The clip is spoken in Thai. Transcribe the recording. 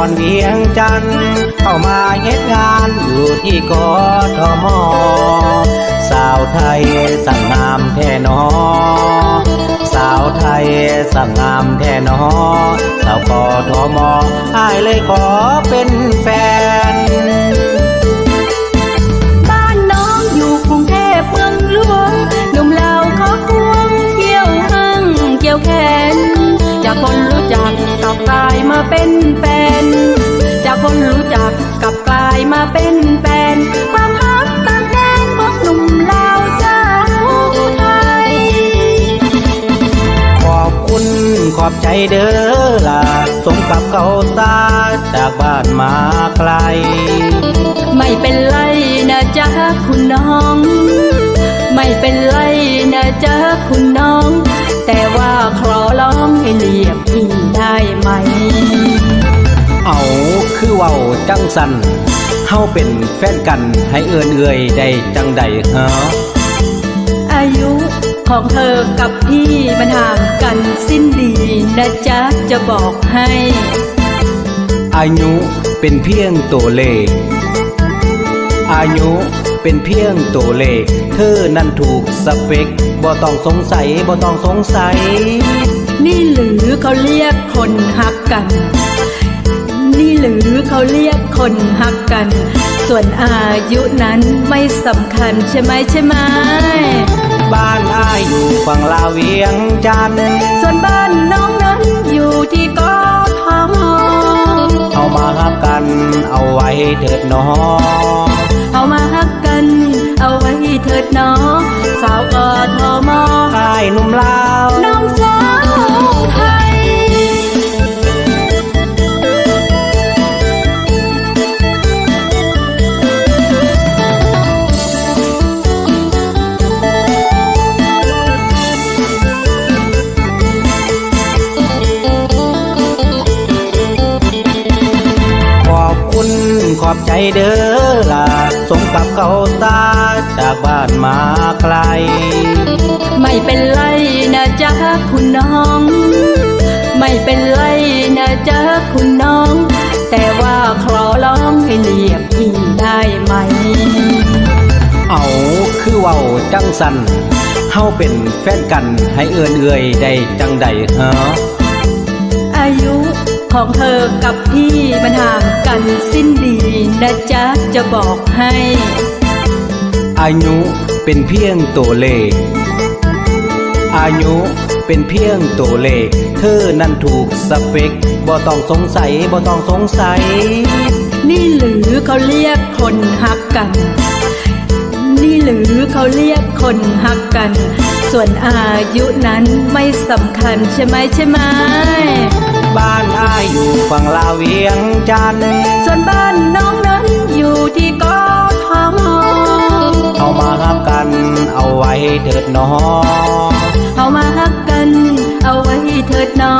อนเวียงจันเข้ามาเฮ็ดงานอยู่ที่กทมสาวไทยสั่งงามแท่นอสาวไทยสั่งงามแท่นอสาวกทมอ้ายเลยขอเป็นแฟน เป็นแฟน จากคนรู้จักกลับกลายมาเป็นแฟน ความรักต่างแดนของหนุ่มลาวสาวไทย ขอบคุณขอบใจเด้อล่ะสมกับเขาตาจากบ้านมาไกล ไม่เป็นไรนะจ๊ะคุณน้อง ไม่เป็นไรนะจ๊ะคุณน้อง แต่ว่าขอร้องให้เรียกพี่ได้ไหม เอาคือเว้าจังสันเฮาเป็นแฟนกันให้เอื้อนเอื่อยได้จังใดฮะอายุของเธอกับพี่มันห่างกันสิ้นดีนะจ๊ะจะบอกให้ อายุเป็นเพียงตัวเลข อายุเป็นเพียงตัวเลขเธ อนั้นถูกสเปคบ่ต้องสงสัยบ่ต้องสงสัย นี่หรือเขาเรียกคนหักกัน นี่หรือเขาเรียกคนหักกัน ส่วนอายุนั้นไม่สำคัญใช่ไหมใช่ไหมบ้านอ้ายอยู่ฝั่งลาวเวียงจันทน์ส่วนบ้านน้องนั้นอยู่ที่กทมเอามาหักกันเอาไว้เถิดหนอเไว้เถิดน้องสาวกทมอ้ายหนุ่มลาวน้องสา อบใจเด้อล่ะสมกับเขาตาจากบ้านมาไกล ไม่เป็นไรนะจ๊ะคุณน้อง ไม่เป็นไรนะจ๊ะคุณน้อง แต่ว่าขอร้องให้เรียกพี่ได้ไหม เอาคือเว้าจังสันเฮาเป็นแฟนกันให้เอื้อนเอื่อยได้จังใดฮะอายุ ของเธอกับพี่มันห่างกันสิ้นดีนะจ๊ะจะบอกให้ อายุเป็นเพียงตัวเลข อายุเป็นเพียงตัวเลข เธอนั้นถูกสเปคบ่ต้องสงสัยบ่ต้องสงสัย นี่หรือเขาเรียกคนหักกัน นี่หรือเขาเรียกคนหักกัน ส่วนอายุนั้นไม่สำคัญใช่ไหมใช่ไหม บ้านอ้ายอยู่ฝั่งลาวเวียงจันทน์ส่วนบ้านน้องนั้นอยู่ที่กทมเอามาหักกันเอาไว้เถิดหนอเอามาหักกันเอาไว้เถิดน้อง